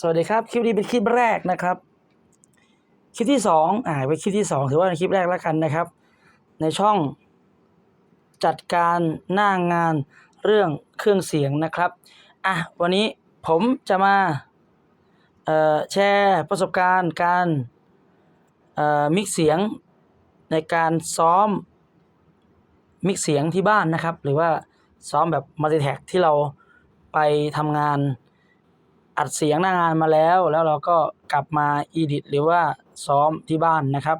สวัสดีครับ คลิปนี้เป็นคลิปแรกนะครับ คลิปที่สองอ่าเป็นคลิปที่สองถือว่าเป็นคลิปแรกแล้วกันนะครับ ในช่องจัดการหน้างานเรื่องเครื่องเสียงนะครับอะวันนี้ผมจะมาเอ่อแชร์ประสบการณ์การเอ่อมิกเสียงในการซ้อมมิกเสียงที่บ้านนะครับ หรือว่าซ้อมแบบมัลติแท็กที่เราไปทำงาน อัดเสียงหน้างานมาแล้ว แล้วเราก็กลับมาอีดิทหรือว่าซ้อมที่บ้านนะครับ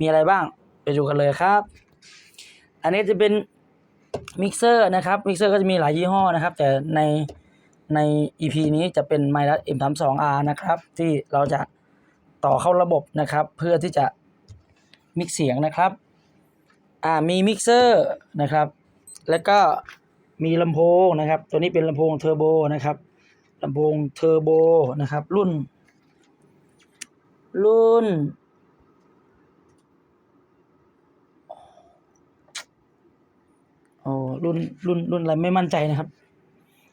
มีอะไรบ้างไปดูกันเลยครับ อันนี้จะเป็นมิกเซอร์นะครับมิกเซอร์ก็จะมีหลายยี่ห้อนะครับ แต่ในใน EP นี้จะเป็น m y d a s M32R นะครับ ที่เราจะต่อเข้าระบบนะครับ เพื่อที่จะมิกเสียงนะครับอ่ามีมิกเซอร์นะครับ แล้วก็มีลำโพงนะครับ ตัวนี้เป็นลำโพงเทอร์โบนะครับ ลำโพงเทอร์โบนะครับ รุ่น รุ่น โอ้รุ่นรุ่นรุ่นอะไรไม่มั่นใจนะครับ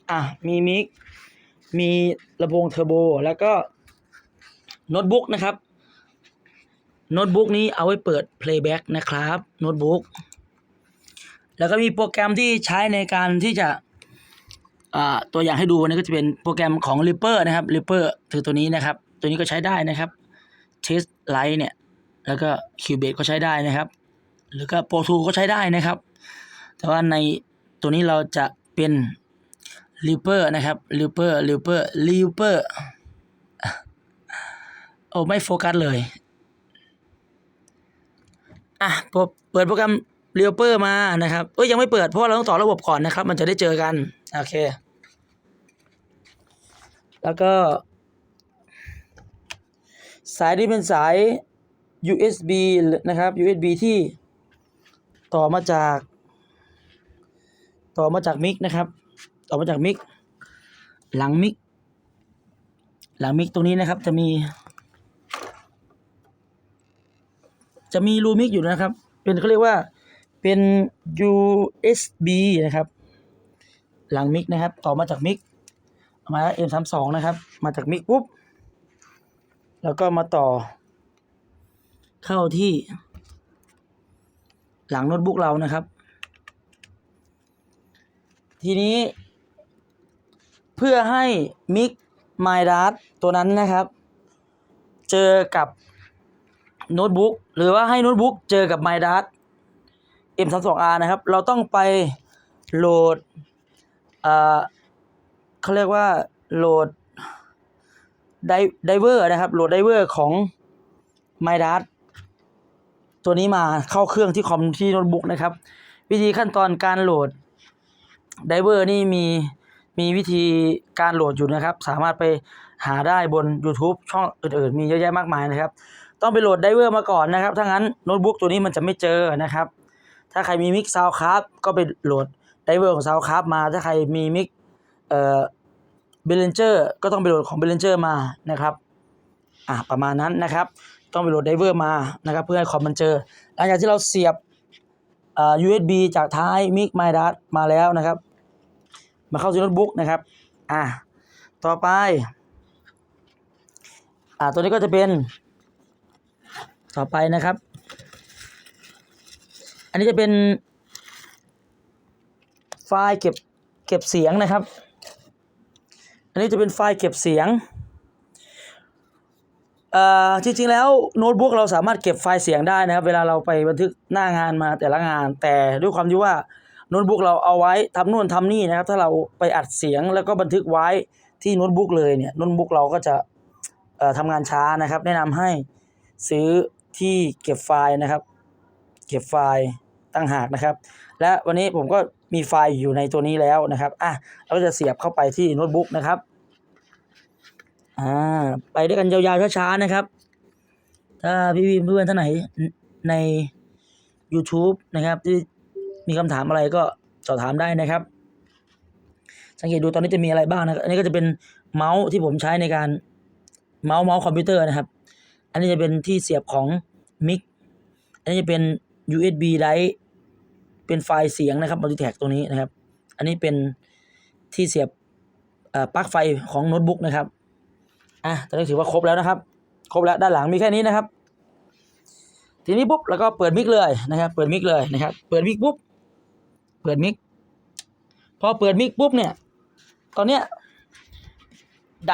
อะ มีมิกมีลำโพงเทอร์โบ แล้วก็โน้ตบุ๊กนะครับโน้ตบุ๊กนี้เอาไว้เปิด playback นะครับโน้ตบุ๊กแล้วก็มีโปรแกรมที่ใช้ในการที่จะ ตัวอย่างให้ดูวันนี้ก็จะเป็นโปรแกรมของ Reaper นะครับ Reaper คือตัวนี้นะครับ ตัวนี้ก็ใช้ได้นะครับ Test Light เนี่ย แล้วก็ Cubase ก็ใช้ได้นะครับ หรือก็ Pro Tools ก็ใช้ได้นะครับ แต่ว่าในตัวนี้เราจะเป็น Reaper นะครับ Reaper Reaper Reaper โอ้ไม่โฟกัสเลย อะเปิดโปรแกรม Reaper มานะครับเอ้ยยังไม่เปิดเพราะว่าเราต้องต่อระบบก่อนนะครับ มันจะได้เจอกัน โอเค แล้วก็ สายนี้เป็นสาย USB นะครับ USB ที่ต่อมาจาก ต่อมาจากมิกนะครับ ต่อมาจากมิกหลังมิกหลังมิกตรงนี้นะครับ จะมี จะมีรูมิกอยู่นะครับ เป็นเขาเรียกว่า เป็น USB นะครับ หลังมิกนะครับ ต่อมาจากมิกมา M32 นะครับ มาจากมิกปุ๊บ แล้วก็มาต่อ เข้าที่ หลังโน้ตบุ๊กเรานะครับ ทีนี้ เพื่อให้มิก m y d a t ตัวนั้นนะครับ เจอกับโน้ตบุ๊กหรือว่าให้โน้ตบุ๊กเจอกับ m y d a t M32R นะครับ เราต้องไปโหลดอ่าเขาเรียกว่าโหลดไดไดเวอร์นะครับ โหลดไดเวอร์ของ m y d a t ตัวนี้มาเข้าเครื่องที่คอมที่โน้ตบุ๊กนะครับ วิธีขั้นตอนการโหลดไดเวอร์นี่มีมีวิธีการโหลดอยู่นะครับ สามารถไปหาได้บน YouTube ช่องอื่นๆ มีเยอะแยะมากมายนะครับ ต้องไปโหลดไดเวอร์มาก่อนนะครับ ถ้างั้นโน้ตบุ๊กตัวนี้มันจะไม่เจอนะครับ ถ้าใครมีมิกซาวคราฟก็ไปโหลดไดเวอร์ของซาวคราฟมาถ้าใครมีมิกเอ่อเบลเลนเจอร์ก็ต้องไปโหลดของเบลเลนเจอร์มานะครับอะประมาณนั้นนะครับ ต้องไปโหลดไดเวอร์มานะครับ เพื่อให้คอมมันเจอหลังจากที่เราเสียบอ่า USB จากท้ายมิกไมดัสมาแล้วนะครับ มาเข้าที่โน้ตบุ๊กนะครับอะต่อไปอ่าตัวนี้ก็จะเป็น ต่อไปนะครับ นนี้จะเป็นไฟล์เก็บเก็บเสียงนะครับ อันนี้จะเป็นไฟล์เก็บเสียงอ่อจริงๆแล้วโน้ตบุ๊กเราสามารถเก็บไฟล์เสียงได้นะครับ เวลาเราไปบันทึกหน้างานมาแต่ละงาน แต่ด้วยความที่ว่าโน้ตบุ๊กเราเอาไว้ทำนู่นทำนี่นะครับ ถ้าเราไปอัดเสียงแล้วก็บันทึกไว้ที่โน้ตบุ๊กเลยเนี่ยโน้ตบุ๊กเราก็จะเอ่อทำงานช้านะครับ แนะนำให้ซื้อที่เก็บไฟล์นะครับ เก็บไฟล์ ตั้งหากนะครับ และวันนี้ผมก็มีไฟล์อยู่ในตัวนี้แล้วนะครับอะเราก็จะเสียบเข้าไปที่โน้ตบุ๊กนะครับอ่าไปด้วยกันยาวๆช้าๆนะครับ ถ้าพี่ๆเพื่อนท่านไหนใน YouTube นะครับที่มีคำถามอะไรก็สอบถามได้นะครับ สังเกตดูตอนนี้จะมีอะไรบ้างนะครับอันนี้ก็จะเป็นเมาส์ที่ผมใช้ในการเมาส์เมาส์คอมพิวเตอร์นะครับ อันนี้จะเป็นที่เสียบของมิกอันนี้จะเป็น USB drive เป็นไฟล์เสียงนะครับ Multitag ตรงนี้นะครับ อันนี้เป็นที่เสียบปลั๊กไฟของโน้ตบุ๊กนะครับอะตอนนี้ถือว่าครบแล้วนะครับ ครบแล้วด้านหลังมีแค่นี้นะครับ ทีนี้ปุ๊บแล้วก็เปิดมิกเลยนะครับ เปิดมิกเลยนะครับ เปิดมิกปุ๊บเปิดมิกพอเปิดมิกปุ๊บเนี่ย ตอนเนี้ยได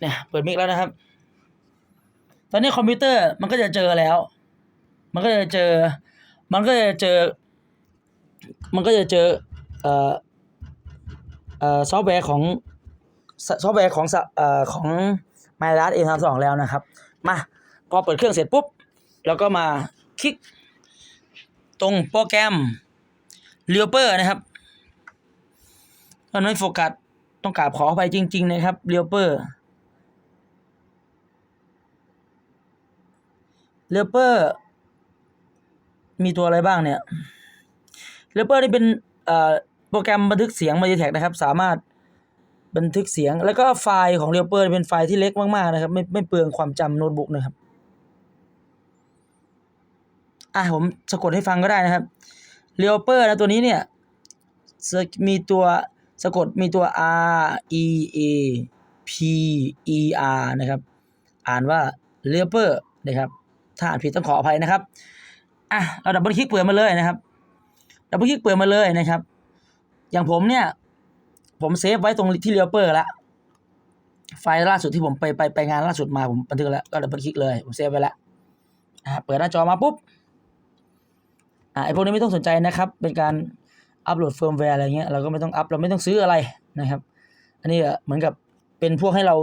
เนี่ยเปิดมิกแล้วนะครับ ตอนนี้คอมพิวเตอร์มันก็จะเจอแล้ว มันก็จะเจอ มันก็จะเจอ มันก็จะเจอเออซอฟต์แวร์ของซอฟต์แวร์ของเอ่อของ m y r a s A 3 2 แล้วนะครับ มา พอเปิดเครื่องเสร็จปุ๊บ แล้วก็มาคลิกตรงโปรแกรม r e a p e r นะครับมันไม่โฟกัสต้องกราบขออภัยจริง ๆ นะครับ r e a p e r r e a p e r มีตัวอะไรบ้างเนี่ย r e a p e r นี่เป็นโปรแกรมบันทึกเสียง Multitech นะครับ สามารถบันทึกเสียง แล้วก็ไฟล์ของ r e a p e r เป็นไฟล์ที่เล็กมากๆนะครับ ไม่ไม่เปลืองความจำโน้ตบุ๊กนะครับอะผมสะกดให้ฟังก็ได้นะครับ r e a p e r นะตัวนี้เนี่ยสะมีตัวสะกดมีตัว R E A P E R นะครับ อ่านว่า r e a p e r นะครับ ถ้าอ่านผิดต้องขออภัยนะครับ อะ เราดับเบิลคลิกเปิดมาเลยนะครับ ดับเบิลคลิกเปิดมาเลยนะครับ อย่างผมเนี่ย ผมเซฟไว้ตรงที่เรียเปอร์แล้วไฟล์ล่าสุดที่ผมไปไปไปงานล่าสุดมาผมบันทึกแล้วก็ดับเบิลคลิกเลยผมเซฟไว้แล้วอ่าเปิดหน้าจอมาปุ๊บอ่าไอพวกนี้ไม่ต้องสนใจนะครับ เป็นการอัปโหลดเฟิร์มแวร์อะไรเงี้ยเราก็ไม่ต้องอัปเราไม่ต้องซื้ออะไรนะครับ อันนี้เหมือนกับเป็นพวกให้เรา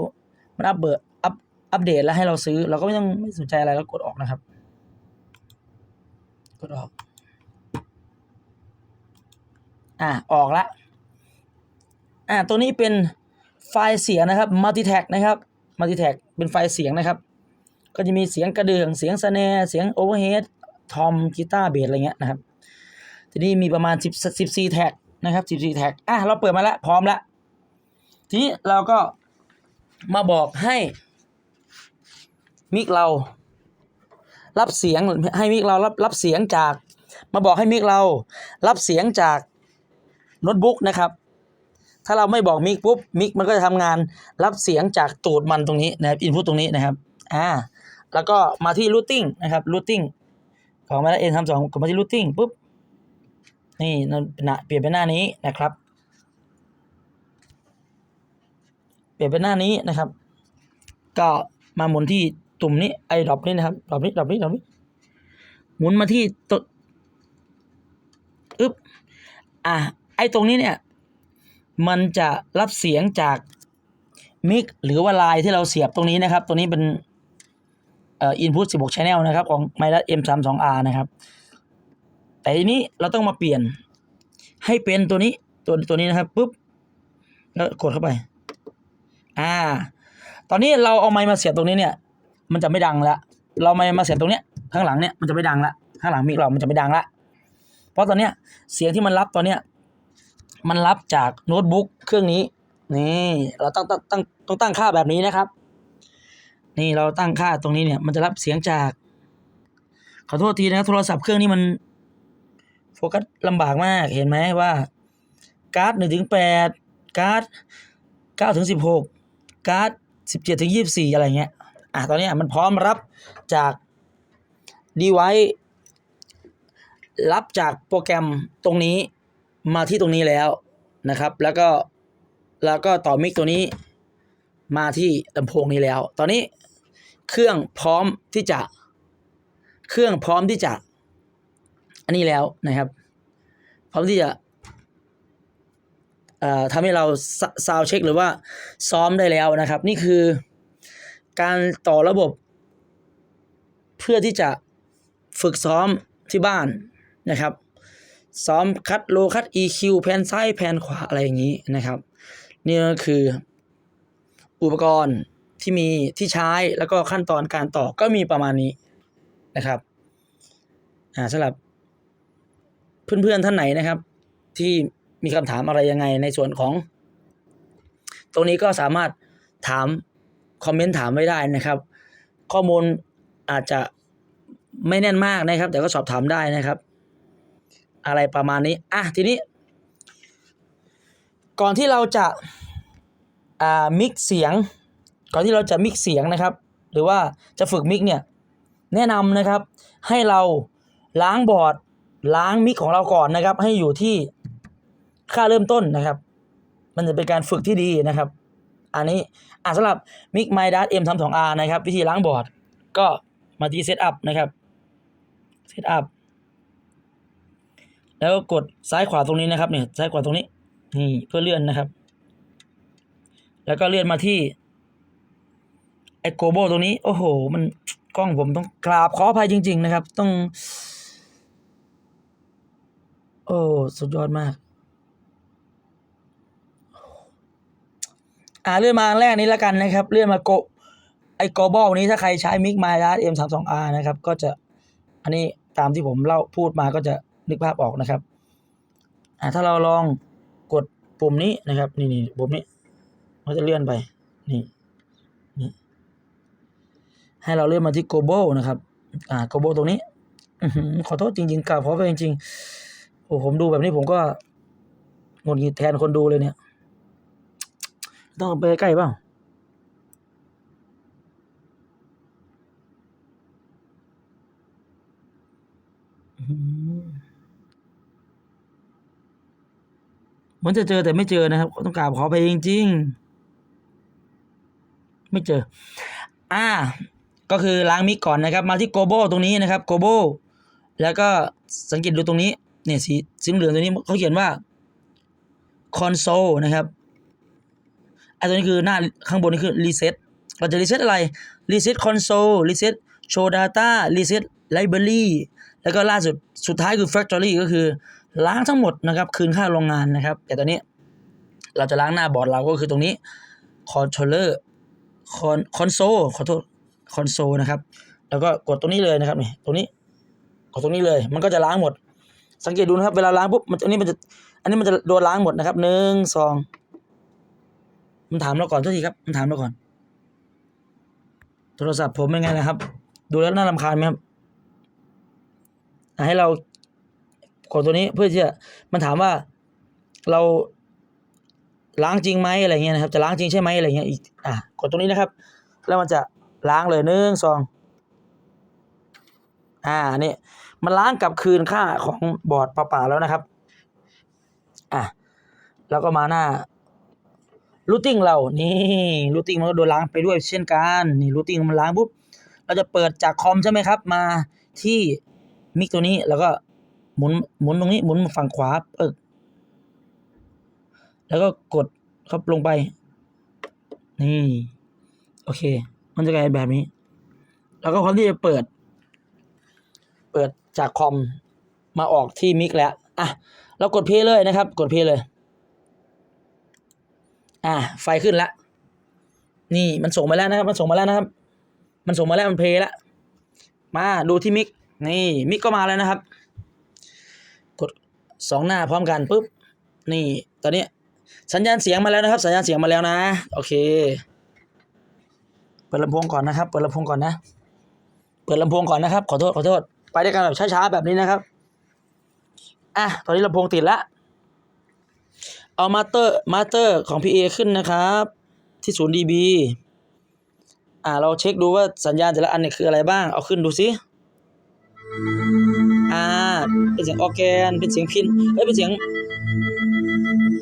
มันอัปเบิร์อัปอัปเดตแล้วให้เราซื้อ เราก็ไม่ต้องไม่สนใจอะไรแล้วกดออกนะครับ กดออก อ่าออกละอ่าตัวนี้เป็นไฟล์เสียงนะครับ Multitag นะครับ Multitag เป็นไฟล์เสียงนะครับ ก็จะมีเสียงกระเดื่องเสียงสแนร์เสียงโอเวอร์เฮดทอมกีตาร์เบสอะไรเงี้ยนะครับ ทีนี้มีประมาณ10 14แท็กนะครับ14แท็กอะเราเปิดมาแล้วพร้อมแล้วทีนี้เราก็มาบอกให้มิกเรารับเสียงให้มิกเรารับรับเสียงจาก มาบอกให้มิกเรารับเสียงจาก โน้ตบุ๊กนะครับ ถ้าเราไม่บอกมิกปุ๊บมิกมันก็จะทำงานรับเสียงจากตูดมันตรงนี้นะครับอินพุตตรงนี้นะครับอ่าแล้วก็มาที่ routing นะครับ routing ของมาแล้วเอ็นทำสองกลับมาที่ routing ปุ๊บนี่หน้าเปลี่ยนเป็นหน้านี้นะครับ เปลี่ยนเป็นหน้านี้นะครับ ก็มาหมุนที่ตุ่มนี้ไอ้ดรอปนี่นะครับดรอปนี้ดรอปนี้ดรอปนี้ หมุนมาที่ตัวอึ๊บอะ ไอ้ตรงนี้เนี่ย มันจะรับเสียงจากมิกหรือว่าไลน์ที่เราเสียบตรงนี้นะครับ ตัวนี้เป็นเอ่อ input 16 channel นะครับ ของ m y r a M32R นะครับ แต่ทีนี้เราต้องมาเปลี่ยนให้เป็นตัวนี้ตัวตัวนี้นะครับปุ๊บแล้วกดเข้าไป อ่า ตอนนี้เราเอาไมค์มาเสียบตรงนี้เนี่ย มันจะไม่ดังละเราไมค์มาเสียบตรงเนี้ยข้างหลังเนี่ยมันจะไม่ดังละข้างหลังมิกเรามันจะไม่ดังละเพราะตอนเนี้ยเสียงที่มันรับตอนเนี้ย มันรับจากโน้ตบุ๊กเครื่องนี้ นี่ เราต้องตั้งตั้งต้องตั้งค่าแบบนี้นะครับ นี่เราตั้งค่าตรงนี้เนี่ย มันจะรับเสียงจาก ขอโทษทีนะครับโทรศัพท์เครื่องนี้มัน โฟกัสลำบากมากเห็นไหมว่า การ์ดหนึ่งถึงแปดการ์ดเก้าถึงสิบหกการ์ดสิบเจ็ดถึงยี่สิบสี่อะไรเงี้ยอะตอนนี้มันพร้อมรับจากดีไวรับจากโปรแกรมตรงนี้ มาที่ตรงนี้แล้วนะครับ แล้วก็แล้วก็ต่อมิกตัวนี้มาที่ลำโพงนี้แล้ว ตอนนี้เครื่องพร้อมที่จะ เครื่องพร้อมที่จะ อันนี้แล้วนะครับ พร้อมที่จะเอ่อทำให้เราซาวเช็คหรือว่าซ้อมได้แล้วนะครับ นี่คือการต่อระบบ เพื่อที่จะฝึกซ้อมที่บ้านนะครับ ซ้อมคัดโลคัด EQ แผนซ้ายแผนขวาอะไรอย่างนี้นะครับ นี่ก็คือ อุปกรณ์ที่มีที่ใช้แล้วก็ขั้นตอนการต่อก็มีประมาณนี้นะครับอ่าสำหรับ เพื่อนๆท่านไหนนะครับ ที่มีคำถามอะไรยังไงในส่วนของ ตรงนี้ก็สามารถถามคอมเมนต์ถามไว้ได้นะครับ ข้อมูลอาจจะไม่แน่นมากนะครับ แต่ก็สอบถามได้นะครับ อะไรประมาณนี้อะทีนี้ ก่อนที่เราจะอ่ามิกเสียง ก่อนที่เราจะมิกเสียงนะครับ หรือว่าจะฝึกมิกเนี่ยแนะนำนะครับ ให้เราล้างบอร์ดล้างมิกของเราก่อนนะครับ ให้อยู่ที่ค่าเริ่มต้นนะครับ มันจะเป็นการฝึกที่ดีนะครับ อันนี้อ่าสำหรับมิกไมดัสเอ็มทำสองอาร์นะครับ วิธีล้างบอร์ดก็มาที่เซตอัพนะครับเซตอัพ แล้วก็กดซ้ายขวาตรงนี้นะครับเนี่ยซ้ายขวาตรงนี้นี่เพื่อเลื่อนนะครับ แล้วก็เลื่อนมาที่ไอโกโบตรงนี้ โอ้โห มันกล้องผมต้องกราบขออภัยจริง ๆ นะครับ ต้อง โอ้สุดยอดมากอ่าเลื่อนมาแรกนี้แล้วกันนะครับ เลื่อนมาโกไอโกโบนี้ถ้าใครใช้มิกไมล์ดเอ็มสามสองอาร์นะครับ ก็จะอันนี้ตามที่ผมเล่าพูดมาก็จะ นึกภาพออกนะครับอ่าถ้าเราลองกดปุ่มนี้นะครับ นี่นี่ปุ่มนี้มันจะเลื่อนไปนี่นี่ให้เราเลื่อนมาที่ global นะครับ อ่า global ตรงนี้ขอโทษจริงๆกล่าวขอไปจริงๆโอ้ผมดูแบบนี้ผมก็งดหงิดแทนคนดูเลยเนี่ย ต้องไปใกล้เปล่าอื้อหือเห มือนจะเจอแต่ไม่เจอนะครับ ต้องกราบขอไปจริง ๆ ไม่เจอ อ่า ก็คือล้างมิกก่อนนะครับ มาที่โกโบตรงนี้นะครับโกโบแล้วก็สังเกตดูตรงนี้เนี่ยสีสีเหลืองตรงนี้เขาเขียนว่า console นะครับไอ้ตัวนี้คือหน้าข้างบนนี่คือ reset เราจะ reset อะไร reset console reset show data reset library แล้วก็ล่าสุดสุดท้ายคือ factory ก็คือ ล้างทั้งหมดนะครับ คืนค่าโรงงานนะครับ แต่ตอนนี้เราจะล้างหน้าบอร์ดเราก็คือตรงนี้ controller คอนคอนโซลขอโทษคอนโซลนะครับ แล้วก็กดตรงนี้เลยนะครับนี่ตรงนี้กดตรงนี้เลย มันก็จะล้างหมด สังเกตดูนะครับเวลาล้างปุ๊บมันอันนี้มันจะอันนี้มันจะโดนล้างหมดนะครับหนึ่งสองมันถามเราก่อนทุกทีครับมันถามเราก่อน โทรศัพท์ผมเป็นไงนะครับ ดูแล้วน่ารำคาญไหมครับให้เรา กดตัวนี้เพื่อที่จะมันถามว่าเราล้างจริงไหมอะไรเงี้ยนะครับ จะล้างจริงใช่ไหมอะไรเงี้ยอีกอะกดตรงนี้นะครับ แล้วมันจะล้างเลยหนึ่งสองอ่านี่มันล้างกลับคืนค่าของบอร์ดเปล่าๆแล้วนะครับอะแล้วก็มาหน้ารูทติ้งเรา นี่รูทติ้งมันก็โดนล้างไปด้วยเช่นกัน นี่รูทติ้งมันล้างปุ๊บ เราจะเปิดจากคอมใช่ไหมครับ มาที่มิกตัวนี้ แล้วก็ หมุนหมุนตรงนี้หมุนฝั่งขวาเออแล้วก็กดเข้าลงไป นี่ โอเค มันจะกลายแบบนี้ แล้วก็พร้อมที่จะเปิด เปิดจากคอมมาออกที่มิกแล้วอะเรากดเพลย์เลยนะครับ กดเพลย์เลย อะไฟขึ้นแล้วนี่มันส่งมาแล้วนะครับ มันส่งมาแล้วนะครับ มันส่งมาแล้วมันเพลย์แล้วมาดูที่มิกนี่มิกก็มาแล้วนะครับ สองหน้าพร้อมกันปุ๊บนี่ตอนนี้สัญญาณเสียงมาแล้วนะครับ สัญญาณเสียงมาแล้วนะ โอเค เปิดลำโพงก่อนนะครับ เปิดลำโพงก่อนนะ เปิดลำโพงก่อนนะครับ ขอโทษขอโทษ ไปด้วยกันแบบช้าๆแบบนี้นะครับอะตอนนี้ลำโพงติดละเอามาสเตอร์มาสเตอร์ของ PA ขึ้นนะครับ ที่ศูนย์ dB อ่าเราเช็คดูว่าสัญญาณแต่ละอันเนี่ยคืออะไรบ้าง เอาขึ้นดูสิ อ่าเป็นเสียงออแกน เป็นเสียงพินเอ้ยเป็นเสียง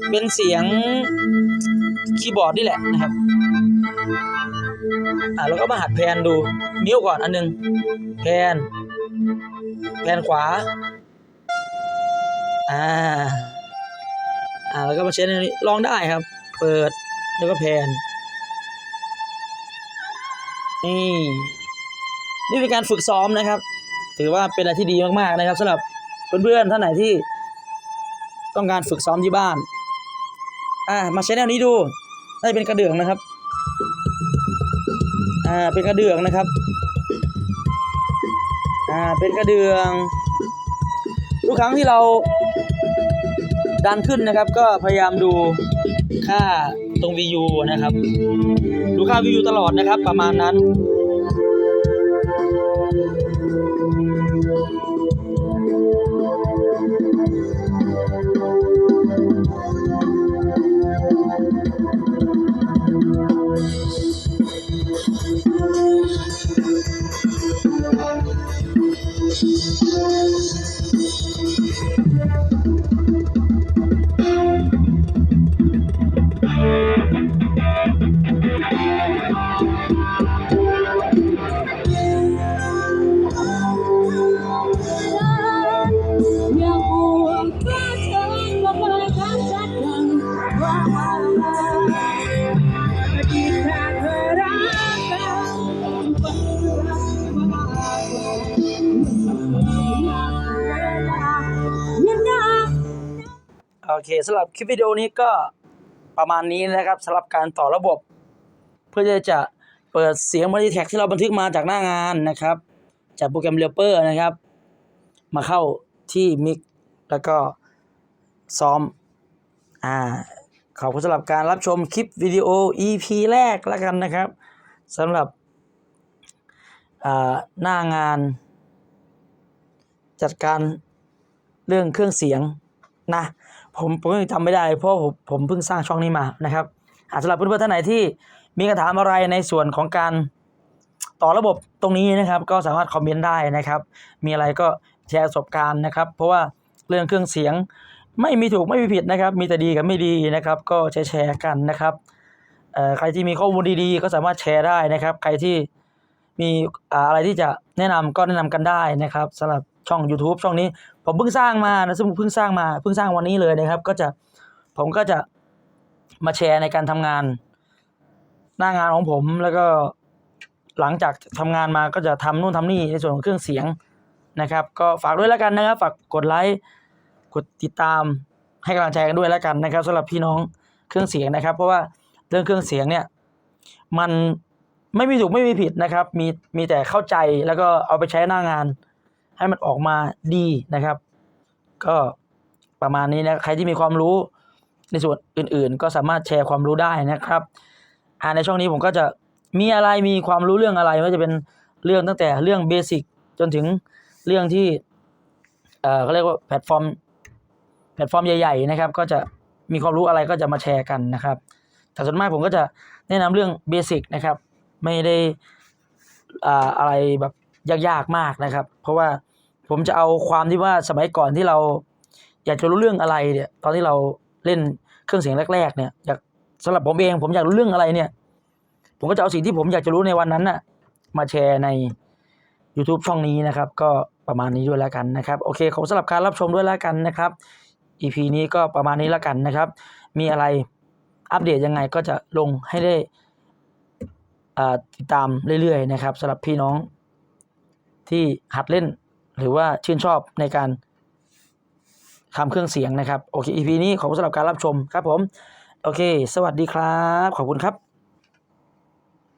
เป็นเสียงคีย์บอร์ดนี่แหละนะครับอ่าแล้วก็มาหัดแพนดูนิ้วก่อนอันหนึงแพนแพนขวาอ่าอ่าแล้วก็มาเช็ดอันนี้ลองได้ครับ เปิดแล้วก็แพนนี่นี่เป็นการฝึกซ้อมนะครับ ถือว่าเป็นอะไรที่ดีมากๆนะครับสำหรับเพื่อนๆท่านไหนที่ต้องการฝึกซ้อมที่บ้าน อ่า มาใช้แนวนี้ดู ได้เป็นกระเดื่องนะครับ อ่า เป็นกระเดื่องนะครับ อ่า เป็นกระเดื่อง ทุกครั้งที่เราดันขึ้นนะครับ ก็พยายามดูค่าตรง VU นะครับ ดูค่า VU ตลอดนะครับ ประมาณนั้น เคสำหรับคลิปวิดีโอนี้ก็ประมาณนี้นะครับสำหรับการต่อระบบ เพื่อที่จะเปิดเสียงบริแท็กที่เราบันทึกมาจากหน้างานนะครับ จากโปรแกรมเรเปอร์นะครับ มาเข้าที่มิกแล้วก็ซ้อมอ่าขอบคุณสำหรับการรับชมคลิปวิดีโอ EP แรกแล้วกันนะครับสำหรับหน้างาน จัดการเรื่องเครื่องเสียงนะ ผมผมยังทำไม่ได้ เพราะผมผมเพิ่งสร้างช่องนี้มานะครับหาสำหรับเพื่อนๆท่านไหนที่มีคำถามอะไรในส่วนของการต่อระบบตรงนี้นะครับ ก็สามารถคอมเมนต์ได้นะครับ มีอะไรก็แชร์ประสบการณ์นะครับ เพราะว่าเรื่องเครื่องเสียงไม่มีถูกไม่มีผิดนะครับ มีแต่ดีกับไม่ดีนะครับ ก็แชร์แชร์กันนะครับใครที่มีข้อมูลดีๆ ก็สามารถแชร์ได้นะครับ ใครที่มีอ่าอะไรที่จะแนะนำก็แนะนำกันได้นะครับสำหรับ ช่อง YouTube ช่องนี้ ผมเพิ่งสร้างมานะซึ่งเพิ่งสร้างมาเพิ่งสร้างวันนี้เลยนะครับ ก็จะผมก็จะมาแชร์ในการทำงาน หน้างานของผมแล้วก็หลังจากทำงานมาก็จะทำนู่นทำนี่ในส่วนของเครื่องเสียงนะครับ ก็ฝากด้วยแล้วกันนะครับ ฝากกดไลค์กดติดตามให้กำลังใจกันด้วยแล้วกันนะครับสำหรับพี่น้องเครื่องเสียงนะครับ เพราะว่าเรื่องเครื่องเสียงเนี่ยมันไม่มีถูกไม่มีผิดนะครับ มีมีแต่เข้าใจแล้วก็เอาไปใช้หน้างาน ให้มันออกมาดีนะครับ ก็ประมาณนี้นะใครที่มีความรู้ในส่วนอื่นๆ ก็สามารถแชร์ความรู้ได้นะครับอ่าในช่องนี้ผมก็จะมีอะไรมีความรู้เรื่องอะไรไม่ว่าจะเป็นเรื่องตั้งแต่เรื่องเบสิกจนถึงเรื่องที่เอ่อเขาเรียกว่าแพลตฟอร์มแพลตฟอร์มใหญ่ ๆ นะครับ ก็จะมีความรู้อะไรก็จะมาแชร์กันนะครับแต่ส่วนมากผมก็จะแนะนำเรื่องเบสิกนะครับ ไม่ได้อ่าอะไรแบบ ยากๆมากนะครับ เพราะว่าผมจะเอาความที่ว่าสมัยก่อนที่เรา อยากจะรู้เรื่องอะไรเนี่ย ตอนที่เราเล่นเครื่องเสียงแรก ๆ เนี่ยอยากสำหรับผมเองผมอยากรู้เรื่องอะไรเนี่ย ผมก็จะเอาสิ่งที่ผมอยากจะรู้ในวันนั้นน่ะ มาแชร์ใน YouTube ช่องนี้นะครับ ก็ประมาณนี้ด้วยแล้วกันนะครับ โอเคขอบสำหรับการรับชมด้วยแล้วกันนะครับ EP นี้ก็ประมาณนี้แล้วกันนะครับ มีอะไรอัปเดตยังไงก็จะลงให้ได้ติดตามเรื่อยๆนะครับสำหรับพี่น้อง ที่หัดเล่นหรือว่าชื่นชอบในการทำเครื่องเสียงนะครับ โอเค EP นี้ขอบคุณสำหรับการรับชมครับผม โอเค สวัสดีครับ ขอบคุณครับ